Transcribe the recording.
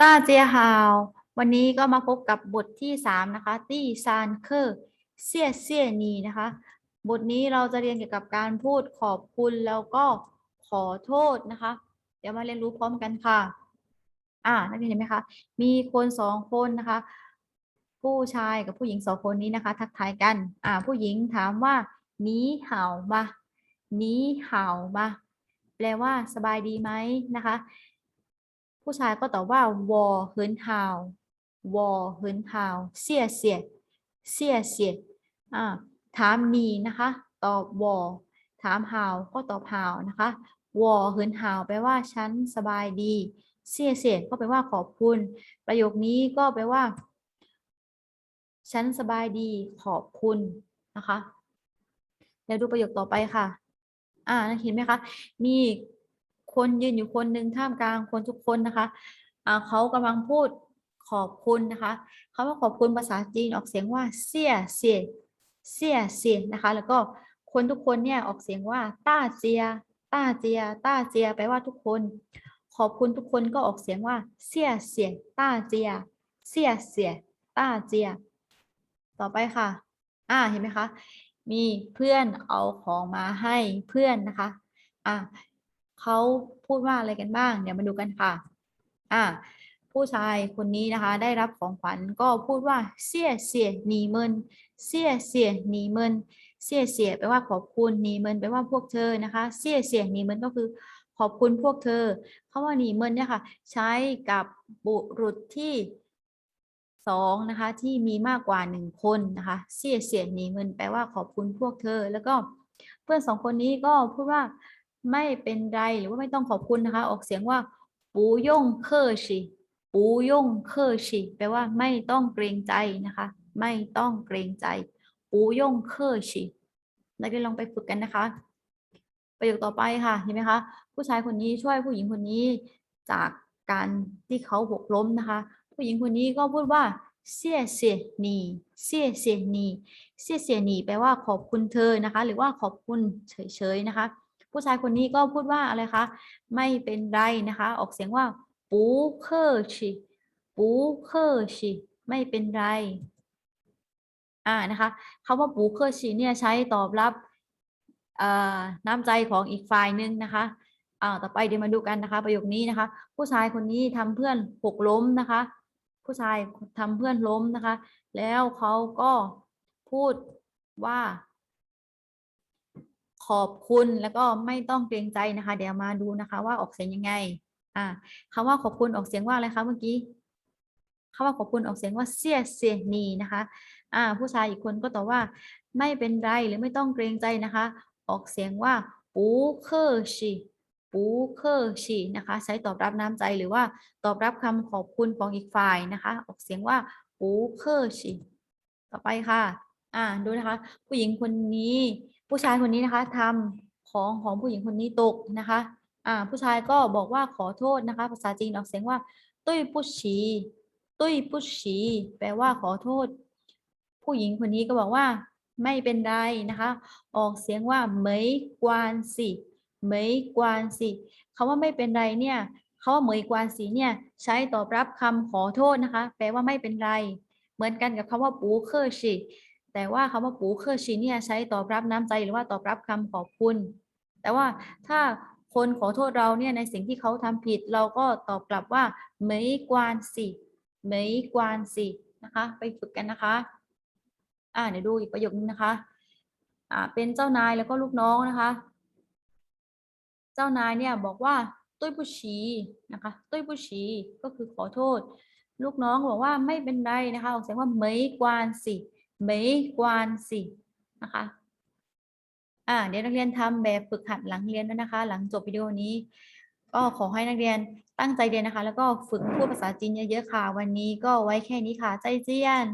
ต้าเจียฮาว วันนี้ก็มาพบกับบทที่สามนะคะ ตี้ซานเคอร์เซียเซียนีนะคะ บทนี้เราจะเรียนเกี่ยวกับการพูดขอบคุณแล้วก็ขอโทษนะคะ เดี๋ยวมาเรียนรู้พร้อมกันค่ะ อ่า นักเรียนเห็นไหมคะ มีคนสองคนนะคะ ผู้ชายกับผู้หญิงสองคนนี้นะคะ ทักทายกัน อ่า ผู้หญิงถามว่านีเห่ามานีเห่ามาแปลว่าสบายดีไหมนะคะ ผู้ชายก็ตอบว่าวอเฮินฮาววอเฮินฮาวเสียเสียเสียเสียอ่าถามหนีนะคะ ตอบวอถามฮาวก็ตอบฮาวนะคะวอเฮินฮาวแปลว่าฉันสบายดีเสียเสียก็แปลว่าขอบคุณ ประโยคนี้ก็แปลว่าฉันสบายดีขอบคุณนะคะเดี๋ยวดูประโยคต่อไปค่ะ อ่าเห็นไหมคะ มี คนยืนอยู่คนหนึ่งท่ามกลางคนทุกคนนะคะเขากำลังพูดขอบคุณนะคะคำว่าขอบคุณภาษาจีนออกเสียงว่าเสี่ยเสี่ยเสี่ยเสี่ยนะคะ แล้วก็คนทุกคนเนี่ยออกเสียงว่าต้าเจียต้าเจียต้าเจียแปลว่าทุกคน ขอบคุณทุกคนก็ออกเสียงว่าเสี่ยเสี่ยต้าเจียเสี่ยเสี่ยต้าเจีย ต่อไปค่ะ อ่าเห็นไหมคะ มีเพื่อนเอาของมาให้เพื่อนนะคะ อ่า เขาพูดว่าอะไรกันบ้าง เดี๋ยวมาดูกันค่ะ อ่า ผู้ชายคนนี้นะคะ ได้รับของขวัญก็พูดว่าเสียเสียหนีเมินเสียเสียหนีเมินเสียเสียแปลว่าขอบคุณหนีเมินแปลว่าพวกเธอนะคะเสียเสียหนีเมินก็คือขอบคุณพวกเธอคำว่าหนีเมินเนี่ยค่ะใช้กับบุรุษที่สองนะคะที่มีมากกว่าหนึ่งคนนะคะเสียเสียหนีเมินแปลว่าขอบคุณพวกเธอ แล้วก็เพื่อนสองคนนี้ก็พูดว่า ไม่เป็นไรหรือว่าไม่ต้องขอบคุณนะคะ ออกเสียงว่าปูย่งเคอชิปูย่งเคอชิแปลว่าไม่ต้องเกรงใจนะคะ ไม่ต้องเกรงใจปูย่งเคอชินักเรียนลองไปฝึกกันนะคะ ประโยคต่อไปค่ะเห็นไหมคะ ผู้ชายคนนี้ช่วยผู้หญิงคนนี้จากการที่เขาหกล้มนะคะ ผู้หญิงคนนี้ก็พูดว่าเสียเสียนีเสียเสียนีเสียเสียนีแปลว่าขอบคุณเธอนะคะ หรือว่าขอบคุณเฉยๆนะคะ ผู้ชายคนนี้ก็พูดว่าอะไรคะ ไม่เป็นไรนะคะ ออกเสียงว่าปูเคอร์ชิปูเคอร์ชิไม่เป็นไร อ่านะคะคำว่าปูเคอร์ชิเนี่ยใช้ตอบรับน้ำใจของอีกฝ่ายหนึ่งนะคะอ่าต่อไปเดี๋ยวมาดูกันนะคะ ประโยคนี้นะคะ ผู้ชายคนนี้ทำเพื่อนหกล้มนะคะ ผู้ชายทำเพื่อนล้มนะคะ แล้วเขาก็พูดว่า อบคุณแล้วก็ไม่ต้องเกรงใจนะคะ เดี๋ยวมาดูนะคะ ว่าออกเสียงยังไง อ่าคำว่าขอบคุณออกเสียงว่าอะไรคะเมื่อกี้คำว่าขอบคุณออกเสียงว่าเสียเสียนีนะคะ อ่า ผู้ชายอีกคนก็ตอบว่า ไม่เป็นไรหรือไม่ต้องเกรงใจนะคะ ออกเสียงว่าปูเคอร์ชีปูเคอร์ชีนะคะ ใช้ตอบรับน้ำใจหรือว่าตอบรับคำขอบคุณของอีกฝ่ายนะคะ ออกเสียงว่าปูเคอร์ชีต่อไปค่ะ อ่าดูนะคะ ผู้หญิงคนนี้ ผู้ชายคนนี้นะคะทำของของผู้หญิงคนนี้ตกนะคะอ่าผู้ชายก็บอกว่าขอโทษนะคะ ภาษาจีนออกเสียงว่า ตุ้ยปุชี ตุ้ยปุชี แปลว่าขอโทษ ผู้หญิงคนนี้ก็บอกว่า ไม่เป็นไรนะคะ ออกเสียงว่าเหมยกวานสิเหมยกวานสิคาว่าไม่เป็นไรเนี่ยคาว่าเหมยกวานสิเนี่ยใช้ตอบรับคำขอโทษนะคะ แปลว่าไม่เป็นไร เหมือนกันกับคำว่าปูเคอร์ชิ แต่ว่าคำว่าปูเคอร์ชิเนี่ยใช้ตอบรับน้ำใจหรือว่าตอบรับคำขอบคุณ แต่ว่าถ้าคนขอโทษเราเนี่ยในสิ่งที่เขาทำผิด เราก็ตอบกลับว่าเหมยกวานสิเหมยกวานสินะคะ ไปฝึกกันนะคะ อ่าเดี๋ยวดูอีกประโยคนึงนะคะ อ่า เป็นเจ้านายแล้วก็ลูกน้องนะคะ เจ้านายเนี่ยบอกว่าตุ้ยผู้ชีนะคะตุ้ยผู้ชีก็คือขอโทษ ลูกน้องบอกว่าไม่เป็นไรนะคะออกเสียงว่าเหมยกวานสิเหมยกวานสินะคะอ่าเดี๋ยวนักเรียนทำแบบฝึกหัดหลังเรียนด้วยนะคะ หลังจบวิดีโอนี้ ก็ขอให้นักเรียนตั้งใจเรียนนะคะ แล้วก็ฝึกพูดภาษาจีนเยอะๆค่ะ วันนี้ก็ไว้แค่นี้ค่ะ ใจเจียน